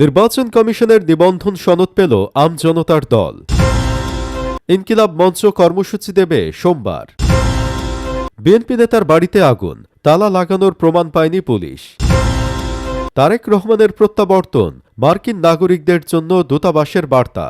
নির্বাচন কমিশনের নিবন্ধন সনদ পেল আমজনতার দল। ইনকিলাব মঞ্চ কর্মসূচি দেবে সোমবার। বিএনপি নেতার বাড়িতে আগুন, তালা লাগানোর প্রমাণ পায়নি পুলিশ। তারেক রহমানের প্রত্যাবর্তন, মার্কিন নাগরিকদের জন্য দূতাবাসের বার্তা।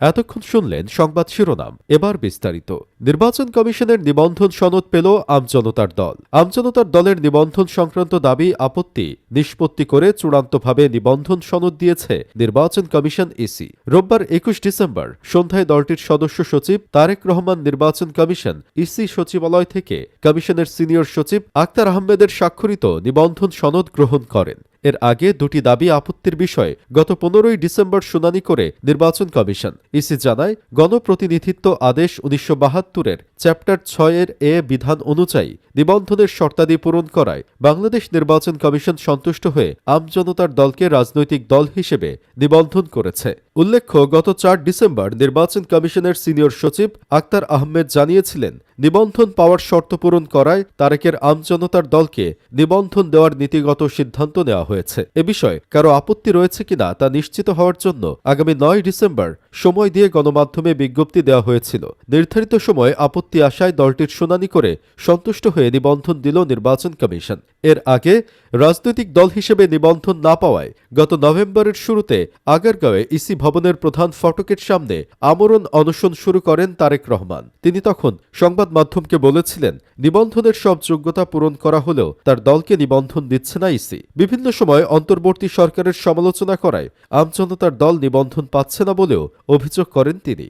এতক্ষণ শুনলেন সংবাদ শিরোনাম। এবার বিস্তারিত। নির্বাচন কমিশনের নিবন্ধন সনদ পেল আমজনতার দল। আমজনতার দলের নিবন্ধন সংক্রান্ত দাবি, আপত্তি নিষ্পত্তি করে চূড়ান্তভাবে নিবন্ধন সনদ দিয়েছে নির্বাচন কমিশন ইসি। রোববার একুশ ডিসেম্বর সন্ধ্যায় দলটির সদস্য সচিব তারেক রহমান নির্বাচন কমিশন ইসি সচিবালয় থেকে কমিশনের সিনিয়র সচিব আক্তার আহমেদের স্বাক্ষরিত নিবন্ধন সনদ গ্রহণ করেন। এর আগে দুটি দাবি আপত্তির বিষয়ে গত পনেরোই ডিসেম্বর শুনানি করে নির্বাচন কমিশন। ইসি জানায়, গণপ্রতিনিধিত্ব আদেশ উনিশশো বাহাত্তরের চ্যাপ্টার ছয়ের এ বিধান অনুযায়ী নিবন্ধনের শর্তাদি পূরণ করায় বাংলাদেশ নির্বাচন কমিশন সন্তুষ্ট হয়ে আমজনতার দলকে রাজনৈতিক দল হিসেবে নিবন্ধন করেছে। উল্লেখ্য, গত চার ডিসেম্বর নির্বাচন কমিশনের সিনিয়র সচিব আক্তার আহমেদ জানিয়েছিলেন নিবন্ধন পাওয়ার শর্ত পূরণ করায় তারেকের আমজনতার দলকে নিবন্ধন দেওয়ার নীতিগত সিদ্ধান্ত নেওয়া হয়েছে। এ বিষয়ে কারও আপত্তি রয়েছে কিনা তা নিশ্চিত হওয়ার জন্য আগামী নয় ডিসেম্বর সময় দিয়ে গণমাধ্যমে বিজ্ঞপ্তি দেওয়া হয়েছিল। নির্ধারিত সময়ে আপত্তি আসায় দলটির শুনানি করে সন্তুষ্ট হয়ে নিবন্ধন দিল নির্বাচন কমিশন। এর আগে রাজনৈতিক দল হিসেবে নিবন্ধন না পাওয়ায় গত নভেম্বরের শুরুতে আগারগাঁওয়ে ইসি ভবনের প্রধান ফটকের সামনে আমরণ অনশন শুরু করেন তারেক রহমান। তিনি তখন সংবাদ মাধ্যমকে বলেছিলেন, নিবন্ধনের সব যোগ্যতা পূরণ করা হলেও তার দলকে নিবন্ধন দিচ্ছে না ইসি। বিভিন্ন সময় অন্তর্বর্তী সরকারের সমালোচনা করায় আমজনতার দল নিবন্ধন পাচ্ছে না বলেও অভিযোগ করেন তিনি।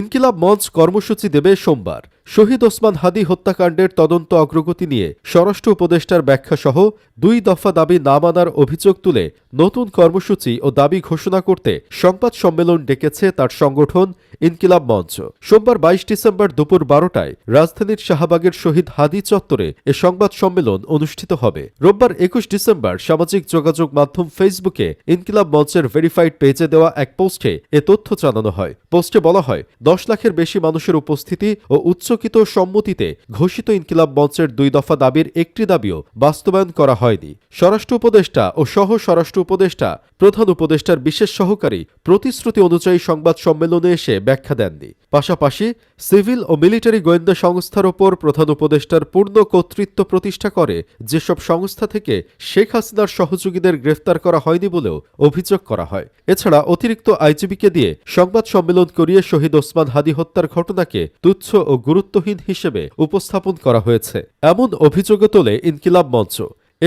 ইনকিলাব মঞ্চ কর্মসূচি দেবে সোমবার। শহীদ ওসমান হাদি হত্যাকাণ্ডের তদন্ত অগ্রগতি নিয়ে স্বরাষ্ট্র উপদেষ্টার ব্যাখ্যাসহ দুই দফা দাবি না মানার অভিযোগ তুলে নতুন কর্মসূচি ও দাবি ঘোষণা করতে সংবাদ সম্মেলন ডেকেছে তার সংগঠন ইনকিলাব মঞ্চ। সোমবার বাইশ ডিসেম্বর দুপুর বারোটায় রাজধানীর শাহবাগের শহীদ হাদি চত্বরে এ সংবাদ সম্মেলন অনুষ্ঠিত হবে। রোববার একুশ ডিসেম্বর সামাজিক যোগাযোগ মাধ্যম ফেসবুকে ইনকিলাব মঞ্চের ভেরিফাইড পেজে দেওয়া এক পোস্টে এ তথ্য জানানো হয়। পোস্টে বলা হয়, দশ লাখের বেশি মানুষের উপস্থিতি ও উচ্চকিত সম্মতিতে ঘোষিত ইনকিলাব মঞ্চের দুই দফা দাবির একটি দাবিও বাস্তবায়ন করা হয়নি। স্বরাষ্ট্র উপদেষ্টা ও সহ স্বরাষ্ট্র উপদেষ্টা, প্রধান উপদেষ্টার বিশেষ সহকারী প্রতিশ্রুতি অনুযায়ী সংবাদ সম্মেলনে এসে ব্যাখ্যা দেননি। পাশাপাশি সিভিল ও মিলিটারি গোয়েন্দা সংস্থার ওপর প্রধান উপদেষ্টার পূর্ণ কর্তৃত্ব প্রতিষ্ঠা করে যেসব সংস্থা থেকে শেখ হাসিনার সহযোগীদের গ্রেফতার করা হয়নি বলেও অভিযোগ করা হয়। এছাড়া অতিরিক্ত আইজিবিকে দিয়ে সংবাদ সম্মেলন করিয়ে শহীদ ওসমান হাদি হত্যার ঘটনাকে তুচ্ছ ও গুরুত্বহীন হিসেবে উপস্থাপন করা হয়েছে। এমন অভিযোগও তোলে ইনকিলাব মঞ্চ।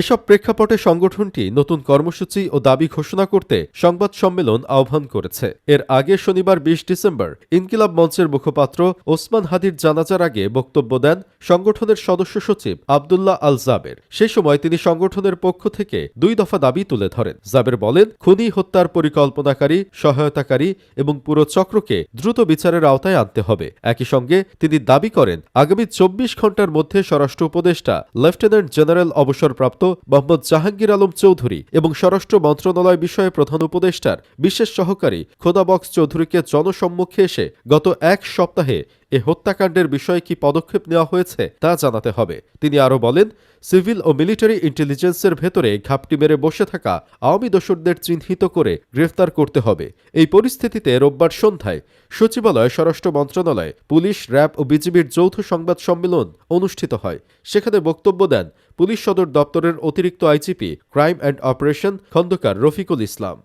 এসব প্রেক্ষাপটে সংগঠনটি নতুন কর্মসূচি ও দাবি ঘোষণা করতে সংবাদ সম্মেলন আহ্বান করেছে। এর আগে শনিবার বিশ ডিসেম্বর ইনকিলাব মঞ্চের মুখপাত্র ওসমান হাদির জানাজার আগে বক্তব্য দেন সংগঠনের সদস্য সচিব আবদুল্লাহ আল জাবের। সেই সময় তিনি সংগঠনের পক্ষ থেকে দুই দফা দাবি তুলে ধরেন। জাবের বলেন, খুনি, হত্যার পরিকল্পনাকারী, সহায়তাকারী এবং পুরো চক্রকে দ্রুত বিচারের আওতায় আনতে হবে। একই সঙ্গে তিনি দাবি করেন, আগামী চব্বিশ ঘণ্টার মধ্যে স্বরাষ্ট্র উপদেষ্টা, লেফটেন্যান্ট জেনারেল অবসরপ্রাপ্ত মোহাম্মদ জাহাঙ্গীর আলম চৌধুরী এবং স্বরাষ্ট্র মন্ত্রণালয় বিষয়ে প্রধান উপদেষ্টার বিশেষ সহকারী খোদাবক্স চৌধুরীকে জনসম্মুখে এসে গত এক সপ্তাহে এ হত্যাকাণ্ডের বিষয়ে কি পদক্ষেপ নেওয়া হয়েছে তা জানাতে হবে। তিনি আরও বলেন, সিভিল ও মিলিটারি ইন্টেলিজেন্সের ভেতরে ঘাপটি মেরে বসে থাকা আওয়ামী দোসরদের চিহ্নিত করে গ্রেফতার করতে হবে। এই পরিস্থিতিতে রোববার সন্ধ্যায় সচিবালয় স্বরাষ্ট্র মন্ত্রণালয়, পুলিশ, র্যাব ও বিজিবির যৌথ সংবাদ সম্মেলন অনুষ্ঠিত হয়। সেখানে বক্তব্য দেন পুলিশ সদর দপ্তরের অতিরিক্ত IGP, crime and operation Khandakar Rafiqul Islam.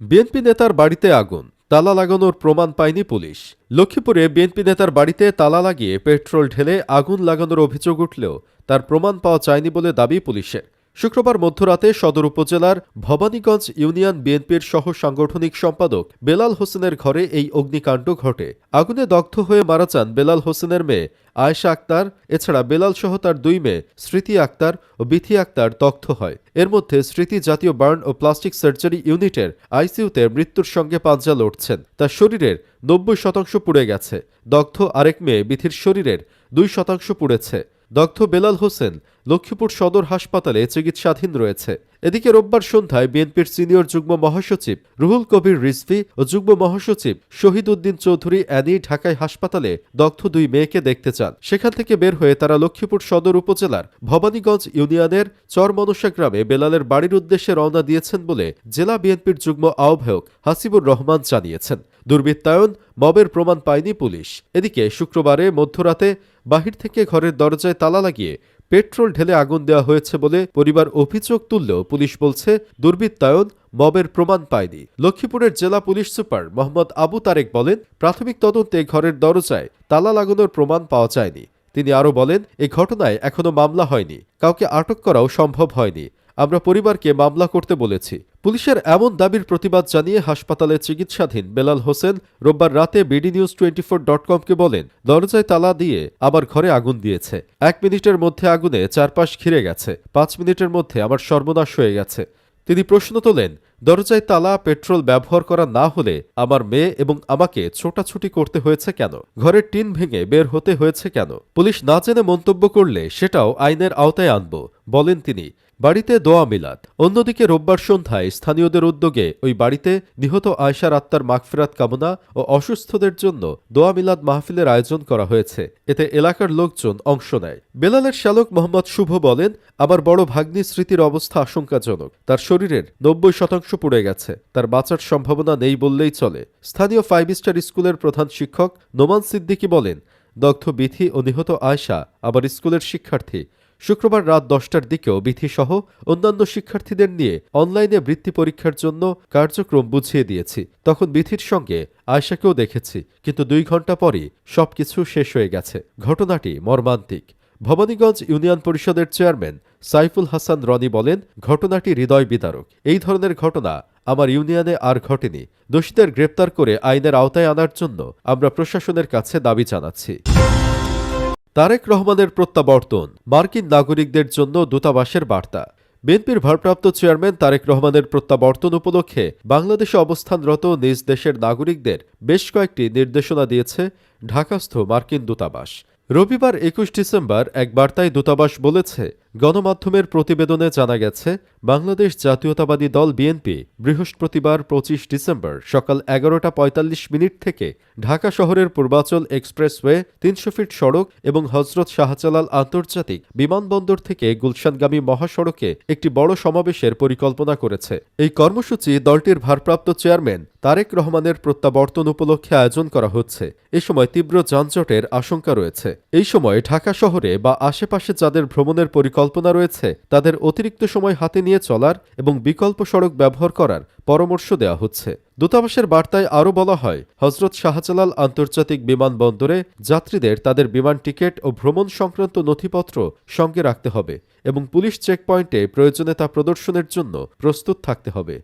BNP নেতার বাড়িতে আগুন। তালা লাগানোর প্রমাণ পায়নি পুলিশ। লক্ষ্মীপুরে বিএনপি নেতার বাড়িতে তালা লাগিয়ে পেট্রোল ঢেলে আগুন লাগানোর অভিযোগ উঠলেও তার প্রমাণ পাওয়া যায়নি বলে দাবি পুলিশের। শুক্রবার মধ্যরাতে সদর উপজেলার ভবানীগঞ্জ ইউনিয়ন বিএনপির সহ সাংগঠনিক সম্পাদক বেলাল হোসেনের ঘরে এই অগ্নিকাণ্ড ঘটে। আগুনে দগ্ধ হয়ে মারা যান বেলাল হোসেনের মেয়ে আয়েশা আক্তার। এছাড়া বেলাল সহ তার দুই মেয়ে স্মৃতি আক্তার ও বিথি আক্তার দগ্ধ হয়। এর মধ্যে স্মৃতি জাতীয় বার্ন ও প্লাস্টিক সার্জারি ইউনিটের আইসিইউতে মৃত্যুর সঙ্গে পাঞ্জা লড়ছেন। তার শরীরের নব্বই শতাংশ পুড়ে গেছে। দগ্ধ আরেক মেয়ে বিথির শরীরের দুই শতাংশ পুড়েছে। দগ্ধ বেলাল হোসেন লক্ষ্মীপুর সদর হাসপাতালে চিকিৎসাধীন রয়েছে। এদিকে রোববার সন্ধ্যায় বিএনপির সিনিয়র যুগ্ম মহাসচিব রুহুল কবির রিজভি ও যুগ্ম মহাসচিব শহীদ উদ্দিন চৌধুরী অ্যানি ঢাকায় হাসপাতালে দগ্ধ দুই মেয়েকে দেখতে চান। সেখান থেকে বের হয়ে তারা লক্ষ্মীপুর সদর উপজেলার ভবানীগঞ্জ ইউনিয়নের চরমনসা গ্রামে বেলালের বাড়ির উদ্দেশ্যে রওনা দিয়েছেন বলে জেলা বিএনপির যুগ্ম আহ্বায়ক হাসিবুর রহমান জানিয়েছেন। দুর্বৃত্তায়ন, মবের প্রমাণ পায়নি পুলিশ। এদিকে শুক্রবারে মধ্যরাতে বাহির থেকে ঘরের দরজায় তালা লাগিয়ে পেট্রোল ঢেলে আগুন দেওয়া হয়েছে বলে পরিবার অভিযোগ তুললেও পুলিশ বলছে, দুর্বৃত্তায়ন মবের প্রমাণ পায়নি। লক্ষ্মীপুরের জেলা পুলিশ সুপার মোহাম্মদ আবু তারেক বলেন, প্রাথমিক তদন্তে ঘরের দরজায় তালা লাগানোর প্রমাণ পাওয়া যায়নি। তিনি আরও বলেন, এ ঘটনায় এখনও মামলা হয়নি, কাউকে আটক করাও সম্ভব হয়নি। আমরা পরিবারকে মামলা করতে বলেছি। পুলিশের এমন দাবির প্রতিবাদ জানিয়ে হাসপাতালে চিকিৎসাধীন বেলাল হোসেন রোববার রাতে BD news twenty four dot কমকে বলেন, দরজায় তালা দিয়ে আমার ঘরে আগুন দিয়েছে। এক মিনিটের মধ্যে আগুনে চারপাশ ঘিরে গেছে। পাঁচ মিনিটের মধ্যে আমার সর্বনাশ হয়ে গেছে। তিনি প্রশ্ন তোলেন, দরজায় তালা, পেট্রোল ব্যবহার করা না হলে আমার মেয়ে এবং আমাকে ছোটাছুটি করতে হয়েছে কেন? ঘরের টিন ভেঙে বের হতে হয়েছে কেন? পুলিশ না জেনে মন্তব্য করলে সেটাও আইনের আওতায় আনব। বলেন তিনি বাড়িতে দোয়া মিলাদ। অন্যদিকে রোববার সন্ধ্যায় স্থানীয়দের উদ্যোগে ওই বাড়িতে নিহত আয়সার আত্মার মাগফিরাত কামনা ও অসুস্থদের জন্য দোয়া মিলাদ মাহফিলের আয়োজন করা হয়েছে। এতে এলাকার লোকজন অংশ নেয়। বেলালের শালক মোহাম্মদ শুভ বলেন, আমার বড় ভাগ্নি স্মৃতির অবস্থা আশঙ্কাজনক। তার শরীরের নব্বই শতাংশ পুড়ে গেছে। তার বাঁচার সম্ভাবনা নেই বললেই চলে। স্থানীয় ফাইভ স্টার স্কুলের প্রধান শিক্ষক নোমান সিদ্দিকী বলেন, দগ্ধ বিথি ও নিহত আয়শা আবার স্কুলের শিক্ষার্থী। শুক্রবার রাত দশটার দিকেও বিথিসহ অন্যান্য শিক্ষার্থীদের নিয়ে অনলাইনে বৃত্তি পরীক্ষার জন্য কার্যক্রম বুঝিয়ে দিয়েছি। তখন বিথির সঙ্গে আয়শাকেও দেখেছি, কিন্তু দুই ঘণ্টা পরই সবকিছু শেষ হয়ে গেছে। ঘটনাটি মর্মান্তিক। ভবানীগঞ্জ ইউনিয়ন পরিষদের চেয়ারম্যান সাইফুল হাসান রনি বলেন, ঘটনাটি হৃদয় বিদারক। এই ধরনের ঘটনা আমার ইউনিয়নে আর ঘটেনি। দোষীদের গ্রেপ্তার করে আইনের আওতায় আনার জন্য আমরা প্রশাসনের কাছে দাবি জানাচ্ছি। তারেক রহমানের প্রত্যাবর্তন, মার্কিন নাগরিকদের জন্য দূতাবাসের বার্তা। বিএনপির ভারপ্রাপ্ত চেয়ারম্যান তারেক রহমানের প্রত্যাবর্তন উপলক্ষে বাংলাদেশে অবস্থানরত নিজ দেশের নাগরিকদের বেশ কয়েকটি নির্দেশনা দিয়েছে ঢাকাস্থ মার্কিন দূতাবাস। রবিবার একুশ ডিসেম্বর এক বার্তায় দূতাবাস বলেছে গণমাধ্যমের প্রতিবেদনে জানা গেছে, বাংলাদেশ জাতীয়তাবাদী দল বিএনপি বৃহস্পতিবার পঁচিশ ডিসেম্বর সকাল এগারোটা পঁয়তাল্লিশ মিনিট থেকে ঢাকা শহরের পূর্বাচল এক্সপ্রেসওয়ে, তিনশো ফিট সড়ক এবং হজরত শাহজালাল আন্তর্জাতিক বিমানবন্দর থেকে গুলশানগামী মহাসড়কে একটি বড় সমাবেশের পরিকল্পনা করেছে। এই কর্মসূচি দলটির ভারপ্রাপ্ত চেয়ারম্যান তারেক রহমানের প্রত্যাবর্তন উপলক্ষে আয়োজন করা হচ্ছে। এ সময় তীব্র যানজটের আশঙ্কা রয়েছে। এই সময় ঢাকা শহরে বা আশেপাশে যাদের ভ্রমণের পরিকল্পনা রয়েছে তাদের অতিরিক্ত সময় হাতে নিয়ে চলার এবং বিকল্প সড়ক ব্যবহার করার পরামর্শ দেওয়া হচ্ছে। দূতাবাসের বার্তায় আরও বলা হয়, হজরত শাহজালাল আন্তর্জাতিক বিমানবন্দরে যাত্রীদের তাদের বিমান টিকিট ও ভ্রমণ সংক্রান্ত নথিপত্র সঙ্গে রাখতে হবে এবং পুলিশ চেকপয়েন্টে প্রয়োজনে তা প্রদর্শনের জন্য প্রস্তুত থাকতে হবে।